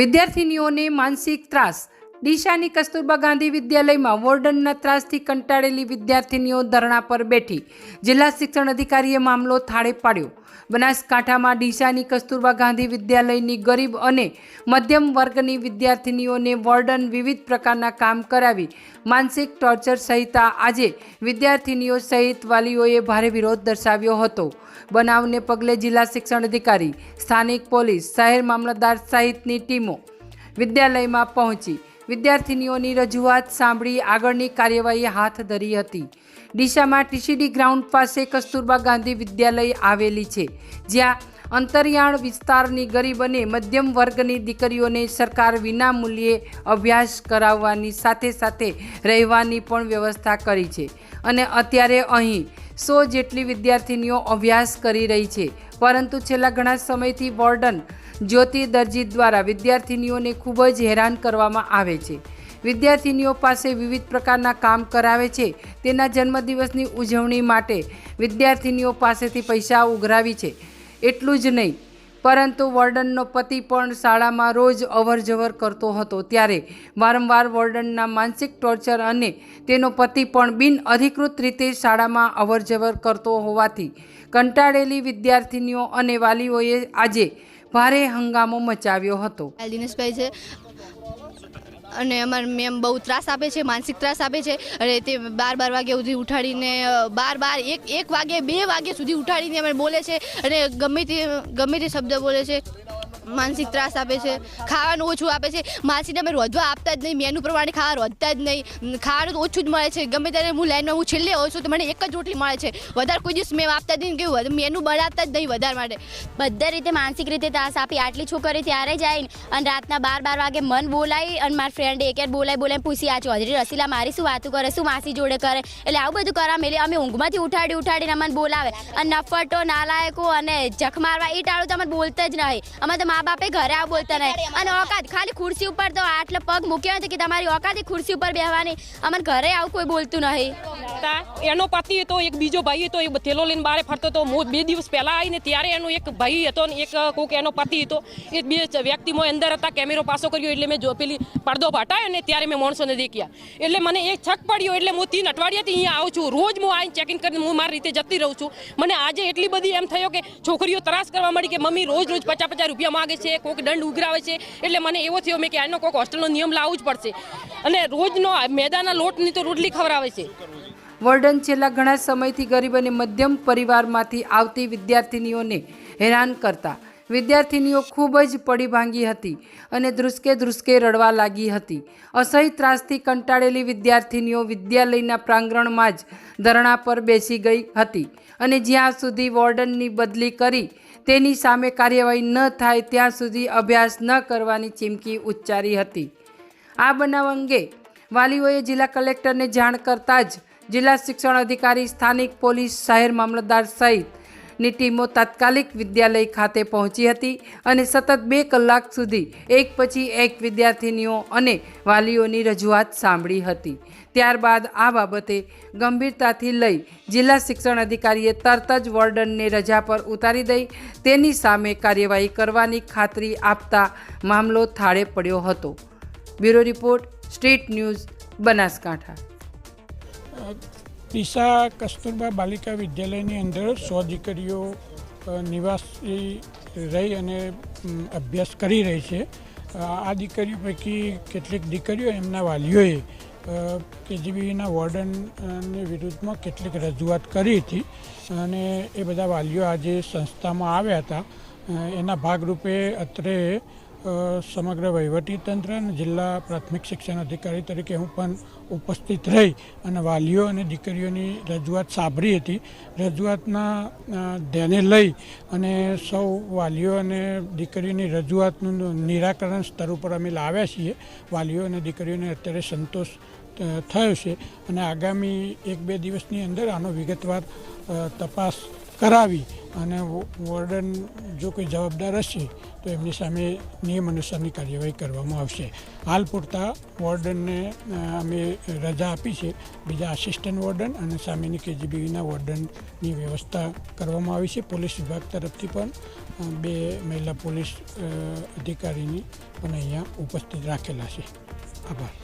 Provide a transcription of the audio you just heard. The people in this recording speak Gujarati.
વિદ્યાર્થિનીઓને માનસિક ત્રાસ ડીસાની કસ્તુરબા ગાંધી વિદ્યાલયમાં વોર્ડનના ત્રાસથી કંટાળેલી વિદ્યાર્થિનીઓ ધરણા પર બેઠી. જિલ્લા શિક્ષણ અધિકારીએ મામલો થાળે પાડ્યો. બનાસકાંઠામાં ડીસાની કસ્તુરબા ગાંધી વિદ્યાલયની ગરીબ અને મધ્યમ વર્ગની વિદ્યાર્થિનીઓને વોર્ડન વિવિધ પ્રકારના કામ કરાવી માનસિક ટોર્ચર સહિત આજે વિદ્યાર્થિનીઓ સહિત વાલીઓએ ભારે વિરોધ દર્શાવ્યો હતો. બનાવને પગલે જિલ્લા શિક્ષણ અધિકારી, સ્થાનિક પોલીસ, શહેર મામલતદાર સહિતની ટીમો વિદ્યાલયમાં પહોંચી. વિદ્યાર્થિનીઓની રજૂઆત સાંભળી આગળની કાર્યવાહી હાથ ધરી હતી. ડીસામાં ટીસીડી ગ્રાઉન્ડ પાસે કસ્તુરબા ગાંધી વિદ્યાલય આવેલી છે, જ્યાં અંતરિયાળ વિસ્તારની ગરીબ અને મધ્યમ વર્ગની દીકરીઓને સરકાર વિનામૂલ્યે અભ્યાસ કરાવવાની સાથે સાથે રહેવાની પણ વ્યવસ્થા કરી છે. અને અત્યારે અહીં સો જેટલી વિદ્યાર્થિનીઓ અભ્યાસ કરી રહી છે. પરંતુ છેલ્લા ઘણા સમયથી વોર્ડન જ્યોતિ દરજી દ્વારા વિદ્યાર્થિનીઓને ખૂબ જ હેરાન કરવામાં આવે છે. વિદ્યાર્થિનીઓ પાસે વિવિધ પ્રકારના કામ કરાવે છે. તેના જન્મદિવસની ઉજવણી માટે વિદ્યાર્થિનીઓ પાસેથી પૈસા ઉઘરાવી છે. એટલું જ નહીં પરંતુ વોર્ડનનો પતિ પણ શાળામાં રોજ અવરજવર કરતો હતો ત્યારે વારંવાર વોર્ડનના માનસિક ટોર્ચર અને તેનો પતિ પણ બિન અધિકૃત રીતે શાળામાં અવરજવર કરતો હોવાથી કંટાળેલી વિદ્યાર્થિનીઓ અને વાલીઓએ આજે ભારે હંગામો મચાવ્યો હતો. દિનેશભાઈ છે અને અમારા મેમ બહુ ત્રાસ આપે છે, માનસિક ત્રાસ આપે છે. અને તે બાર બાર વાગ્યા સુધી ઉઠાડીને બાર બાર, એક એક વાગે બે વાગે સુધી ઉઠાડીને અમે બોલે છે અને ગમે તે ગમે તે શબ્દ બોલે છે. માનસિક ત્રાસ આપે છે, ખાવાનું ઓછું આપે છે. માસીને અમે રોધવા આપતા જ નહીં, મેનુ પ્રમાણે ખાવા રોધતા જ નહીં. ખાવાનું ઓછું જ મળે છે. ગમે ત્યારે હું લાઈનમાં હું છેલ્લે હોઉં છું તો મને એક જ રોટલી મળે છે. વધારે કોઈ દિવસ મેં આપતા જ નહીં કે મેનુ બનાવતા જ નહીં વધારે માટે. બધા રીતે માનસિક રીતે ત્રાસ આપી. આટલી છોકરી ત્યારે જાય અને રાતના બાર બાર વાગે મન બોલાવી અને મારા ફ્રેન્ડે એક બોલાય બોલાય પૂછી, આ ચૌધરી રસીલા મારી શું વાતું કરે, શું માસી જોડે કરે? એટલે આવું બધું કરવા મેલે અમે ઊંઘમાંથી ઉઠાડી ઉઠાડીને અમને બોલાવે. અને નફટો નાલાયકો અને જખ મારવા એ ટાળું તો અમને બોલતા જ નહીં. અમારે તો મા બાપે ઘરે આવ બોલતા નહીં. અને ઓકાત ખાલી ખુરશી ઉપર તો આટલે પગ મૂક્યા નથી કે તમારી ઓકાત ખુરશી ઉપર બેહવાની. અમને ઘરે આવું કોઈ બોલતું નહીં. એનો પતિ હતો એક બીજો ભાઈ હતો એ થેલો લઈને બહાર ફરતો હતો. હું બે દિવસ પહેલાં આવીને ત્યારે એનો એક ભાઈ હતો ને એક કોક એનો પતિ હતો. એ બે વ્યક્તિમાં અંદર હતા કેમેરો પાસો કર્યો એટલે મેં જો પેલી પડદો ફાટાયો ને ત્યારે મેં માણસોને દેખ્યા. એટલે મને એક છક પડ્યો એટલે હું તીન અઠવાડિયાથી અહીંયા આવું છું. રોજ હું આવીને ચેકિંગ કરીને હું મારી રીતે જતી રહું છું. મને આજે એટલી બધી એમ થયો કે છોકરીઓ ત્રાસ કરવા મળી કે મમ્મી રોજ રોજ પચાસ પચાસ રૂપિયા માગે છે, કોઈક દંડ ઉઘરાવે છે, એટલે મને એવો થયો, મેં કે આનો કોઈક હોસ્ટેલનો નિયમ લાવવો જ પડશે. અને રોજનો મેદાના લોટની તો રોટલી ખવડાવે છે. વોર્ડન છેલ્લા ઘણા સમયથી ગરીબ અને મધ્યમ પરિવારમાંથી આવતી વિદ્યાર્થિનીઓને હેરાન કરતા. વિદ્યાર્થિનીઓ ખૂબ જ પડી ભાંગી હતી અને ધ્રુસકે ધ્રુસકે રડવા લાગી હતી. અસહ્ય ત્રાસથી કંટાળેલી વિદ્યાર્થિનીઓ વિદ્યાલયના પ્રાંગણમાં જ ધરણા પર બેસી ગઈ હતી અને જ્યાં સુધી વોર્ડનની બદલી કરી તેની સામે કાર્યવાહી ન થાય ત્યાં સુધી અભ્યાસ ન કરવાની ચીમકી ઉચ્ચારી હતી. આ બનાવ અંગે વાલીઓએ જિલ્લા કલેક્ટરને જાણ કરતાં જ જિલ્લા શિક્ષણ અધિકારી સ્થાનિક પોલીસ, શહેર મામલતદાર સહિતની ટીમો તાત્કાલિક વિદ્યાલય ખાતે પહોંચી હતી અને સતત બે કલાક સુધી એક પછી એક વિદ્યાર્થિનીઓ અને વાલીઓની રજૂઆત સાંભળી હતી. ત્યારબાદ આ બાબતે ગંભીરતાથી લઈ જિલ્લા શિક્ષણ અધિકારીએ તરત જ વોર્ડનને રજા પર ઉતારી દઈ તેની સામે કાર્યવાહી કરવાની ખાતરી આપતા મામલો થાળે પડ્યો હતો. Bureau report, street news, Banaskantha. Deesa Kasturba Balika વિદ્યાલયની અંદર સો દીકરીઓ નિવાસી રહી અને અભ્યાસ કરી રહી છે. આ દીકરીઓ પૈકી કેટલીક દીકરીઓ એમના વાલીઓએ કેજીબીના વોર્ડનની વિરુદ્ધમાં કેટલીક રજૂઆત કરી હતી અને એ બધા વાલીઓ આજે સંસ્થામાં આવ્યા હતા. એના ભાગરૂપે અત્રે સમગ્ર વહીવટીતંત્ર અને જિલ્લા પ્રાથમિક શિક્ષણ અધિકારી તરીકે હું પણ ઉપસ્થિત રહી અને વાલીઓ અને દીકરીઓની રજૂઆત સાંભળી હતી. રજૂઆતના ધ્યાને લઈ અને સૌ વાલીઓ અને દીકરીઓની રજૂઆતનું નિરાકરણ સ્તર ઉપર અમે લાવ્યા છીએ. વાલીઓ અને દીકરીઓને અત્યારે સંતોષ થયો છે. અને આગામી એક બે દિવસની અંદર આનો વિગતવાર તપાસ કરાવી અને વોર્ડન જો કોઈ જવાબદાર હશે, તો એમની સામે નિયમ અનુસારની કાર્યવાહી કરવામાં આવશે. હાલ પૂરતા વોર્ડનને અમે રજા આપી છે. બીજા આસિસ્ટન્ટ વોર્ડન અને સામેની કેજીબીના વોર્ડનની વ્યવસ્થા કરવામાં આવી છે. પોલીસ વિભાગ તરફથી પણ બે મહિલા પોલીસ અધિકારીની પણ અહીંયા ઉપસ્થિત રાખેલા છે. આભાર.